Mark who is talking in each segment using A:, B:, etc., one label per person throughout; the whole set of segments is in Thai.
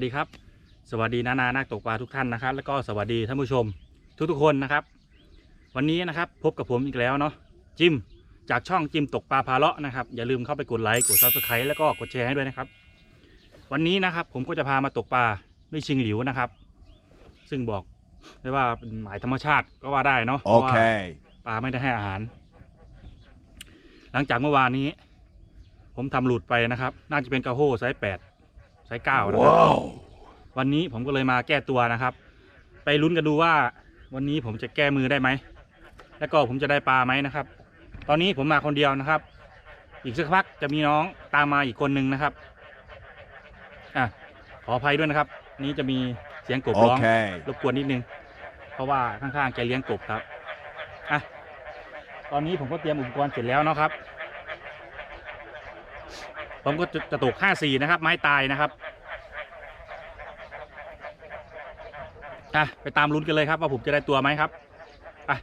A: สวัสดีครับ สวัสดีนานานักตกปลาทุกท่านนะครับ แล้วก็สวัสดีท่านผู้ชมทุกๆคนนะครับ วันนี้นะครับพบกับผมอีกแล้วเนาะจิมจากช่องจิมตกปลาพาเลาะนะครับ อย่าลืมเข้าไปกดไลค์กดซับสไครต์แล้วก็กดแชร์ให้ด้วยนะครับ วันนี้นะครับผมก็จะพามาตกปลาด้วยชิงหลิวนะครับ ซึ่งบอกได้ว่าเป็นหมายธรรมชาติก็ว่าได้เนาะเพราะว่า
B: Okay.
A: ปลาไม่ได้ให้อาหาร หลังจากเมื่อวานนี้ ผมทำหลุดไปนะครับ น่าจะเป็นกระโฮไซส์แปด ไซส์เก้านะครับ
B: Whoa.
A: วันนี้ผมก็เลยมาแก้ตัวนะครับ ไปลุ้นกันดูว่าวันนี้ผมจะแก้มือได้ไหม แล้วก็ผมจะได้ปลาไหมนะครับ ตอนนี้ผมมาคนเดียวนะครับ อีกสักพักจะมีน้องตามมาอีกคนนึงนะครับอะขออภัยด้วยนะครับ นี้จะมีเสียงกบร้อง
B: Okay.
A: รบกวนนิดนึง เพราะว่าข้างๆแกเลี้ยงกบครับอะตอนนี้ผมก็เตรียมอุปกรณ์เสร็จแล้วเนาะครับ ผมก็จะจะตกห้าสี่นะครับ ไม้ตายนะครับอะไปตามลุ้นกันเลยครับว่าผมจะได้ตัวไหมครับอะ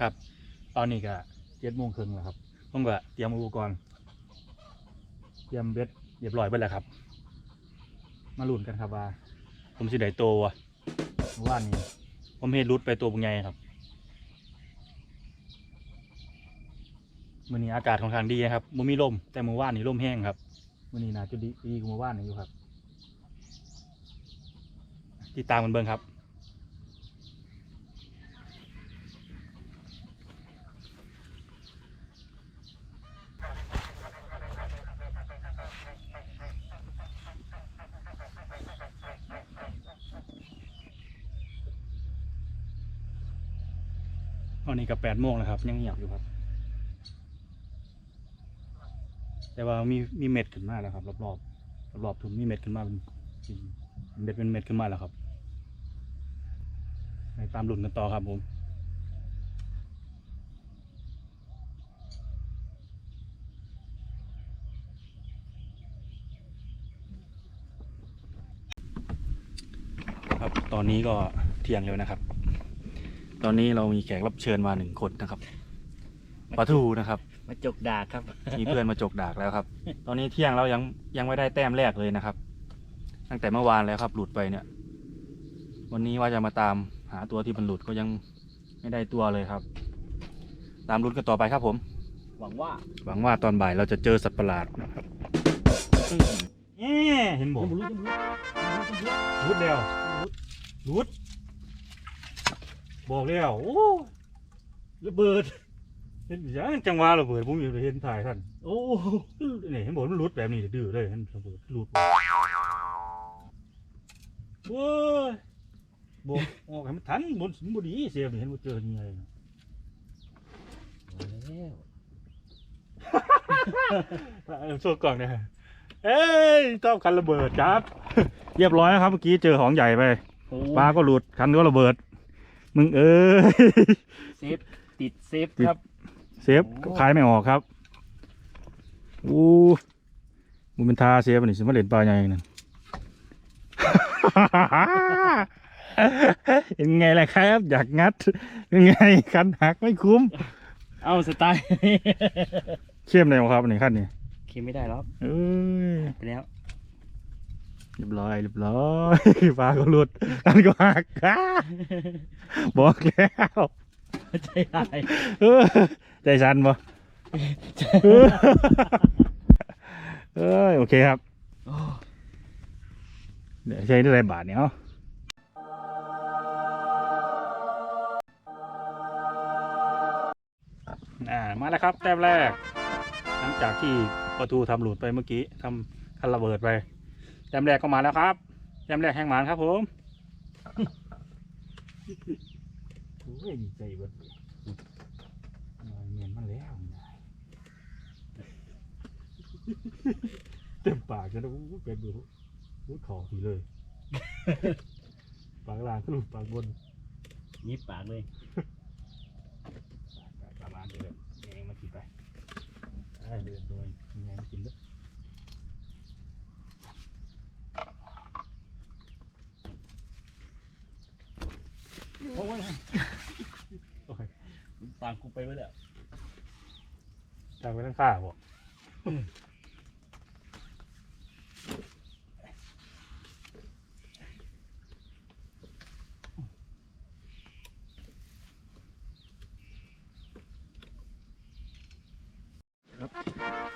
A: ครับตอนนี้ก็เจ็ดโมงครึ่งแล้วครับผมก็เตรียมอุปกรณ์เตรียมเบ็ดเรียบร้อยไปแล้วครับ มาลุ้นกันครับว่า ผมสิได้ตัววะเมื่อว่านนี้ ผมเห็นรุดไปตัวเป็นไงครับมื่อนี้อากาศค่อนข้างดีนะครับมันมีลมแต่เมื่อวานนี้ลมแห้งครับมื่อนี้นะจุดีดีกว่าเมื่อวานนี้อยู่ครับ ติดตามกันเบิ่งครับ อนนี้ก็แปดโมงแล้วครับ ยังเงียบอยู่ครับ แต่ว่ามีมีเม็ดขึ้นมาแล้วครับ รอบรอบรอบรอบๆทุ่งมีเม็ดขึ้นมาเป็นเป็นเม็ดเป็นเม็ดขึ้นมาแล้วครับไปตามหลุนกันต่อครับผมครับตอนนี้ก็เที่ยงแล้วนะครับ ตอนนี้เรามีแขกรับเชิญมาหนึ่งคนนะครับปลาทูนะครับ
C: มาจกดากครับ
A: มีเพื่อนมาจกดากแล้วครับ ตอนนี้เที่ยงเรายังยังไม่ได้แต้มแรกเลยนะครับ ตั้งแต่เมื่อวานแล้วครับ หลุดไปเนี่ย วันนี้ว่าจะมาตามหาตัวที่มันหลุดก็ยังไม่ได้ตัวเลยครับ ตามลุ้นกันต่อไปครับผม
C: หวังว่า
A: หวังว่าตอนบ่ายเราจะเจอสัตว์ประหลาดนะครับเอ๊ะเห็นบอก
C: จะรู้จะรู้
A: รุดแล้วรุด บอกแล้วโอ้ระเบิด เห็นยังจังหวะระเบิดผมอยู่เห็นถ่ายท่านโอ้นี่เห็นบอกมันรุดแบบนี้ดื้อเลยเห็นระเบิดรุดโอ้ยบอกออกให้มันทันบนสินบดีเสียบเห็นว่าเจอยังไง
C: แล้ว
A: เออโชว์กล่องเนี่ยเอ้ยต้องคันระเบิดครับ เรียบร้อยนะครับเมื่อกี้เจอของใหญ่ไป
C: โอ้
A: ปลาก็หลุดคันก็ระเบิด มึงเอ้ย
C: เซฟติดเซฟ
A: ติด
C: ครับ
A: เซฟขายไม่ออกครับอู้มึงเป็นทาเซฟอันนี่สิมาเล่นปลาใหญ่นั่น เป็นไงล่ะครับ อยากงัดเป็นไงคันหักไม่คุ้ม
C: เอาสไตล์
A: เข้มเลยครับอันนี้ขั้นนี้
C: คิดไม่ได้หรอก
A: เอ้ย
C: ไปแล้ว
A: เรียบร้อยเรียบร้อยปลาก็หลุดกันก็หักอ่าบอกแล้ว
C: ใจหาย
A: เออใจสั่นบ่เออเอ้ยโอเคครับ
C: โอ้
A: เดี๋ยวใช้ได้หลายบาทเนี่ยเอาอ่ามาแล้วครับแต้มแรก หลังจากที่ประตูทำหลุดไปเมื่อกี้ทำคันระเบิดไป แต้มแรกก็มาแล้วครับแต้มแรกแห่งหมานครับผมโอ้ยดีใจเบิดเมียนมันแล้วเต็มปากกันนะอู้เป็นดูอู้ขอทีเลย ปากล่างก็หลุดปากบน
C: ยิบปากเลย
A: ประมาณเดิมแงมากินไปได้เดินโดยแงมากินด้วยโอ้ย
C: ปากกูไปไว้แล้ว
A: โทางไปทางข้าบ่ครับ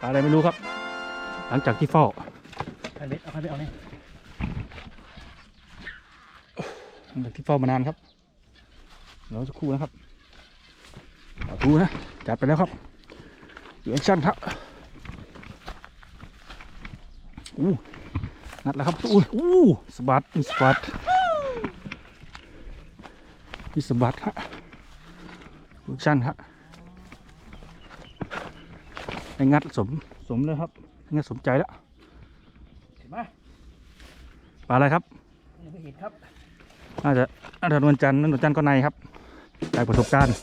A: ปลาอะไรไม่รู้ครับ หลังจากที่เฝ้า
C: อันเล็กเอาไปเอาเนี่ย
A: หลังจากที่เฝ้ามานานครับเดี๋ยวสักครู่นะครับเอาดูนะจัดไปแล้วครับอยู่ แอคชั่นครับอู้นัดแล้วครับอู้อู้สะบัดมีสะบัดมีสะบัดฮะแอคชั่นฮะไอ้งัดสมสมเลยครับไอ้งัดสมใจแล้ว
C: เห็นไหม
A: ปลาอะไรครับ
C: ยังไม่เห็นครับ
A: น่าจะน่าจะนวลจันทร์นวลจันทร์ก็ในครับได้ประสบการณ์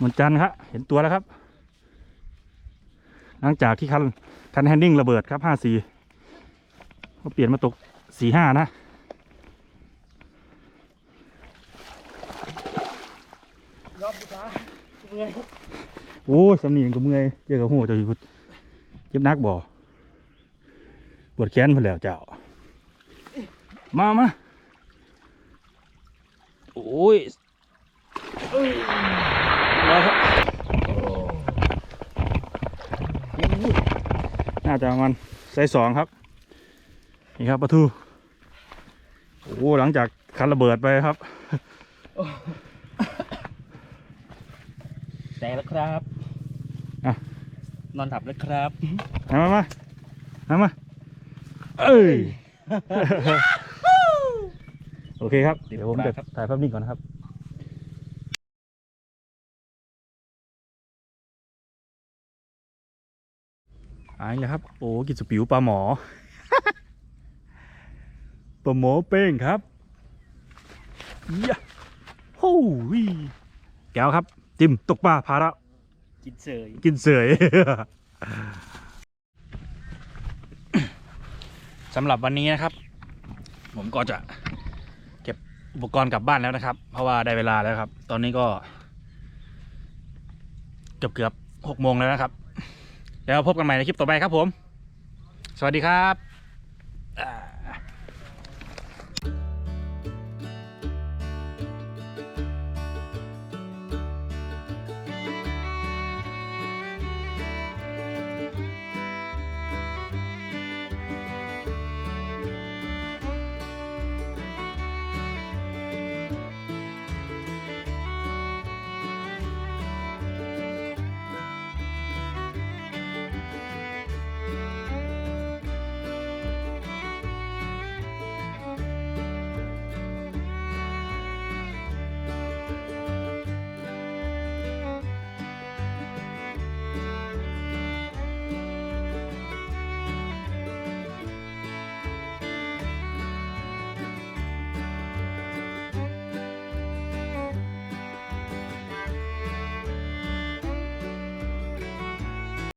A: นวลจันทร์ครับเห็นตัวแล้วครับ หลังจากที่คันคันแฮนดิ้งระเบิดครับห้าสี่ก็เปลี่ยนมาตกสี่ห้านะ
C: รอบดีกว่าเมื่อย
A: โอ้ยสำนีงก็เมื่อยเจอกับหัวเจ้าอยู่พุ่นเจ็บนักบ่ปวดแขนพิ่นแล้วเจ้า มามาโอ้ยแล้วครับ น่าจะประมันไซส์สองครับ นี่ครับปลาทูโอ้หลังจากคันระเบิดไปครับ
C: แต่แล้วครับ
A: อะ
C: นอนถับแล้วครับ
A: มามามามามาเอ้ย โอเคครับ เดี๋ยวผมจะถ่ายภาพนิ่งก่อนนะครับ อ่านี่แหละครับ โอ้กินสปิวปลาหมอปลาหมอเป้งครับยะโอ้ยแก้วครับจิ้มตกปลาพาระ
C: กินเสย
A: กินเสยสำหรับวันนี้นะครับ ผมก็จะเก็บอุปกรณ์กลับบ้านแล้วนะครับ เพราะว่าได้เวลาแล้วครับ ตอนนี้ก็ เกือบเกือบหกโมงแล้วนะครับ แล้วพบกันใหม่ในคลิปต่อไปครับผม สวัสดีครับ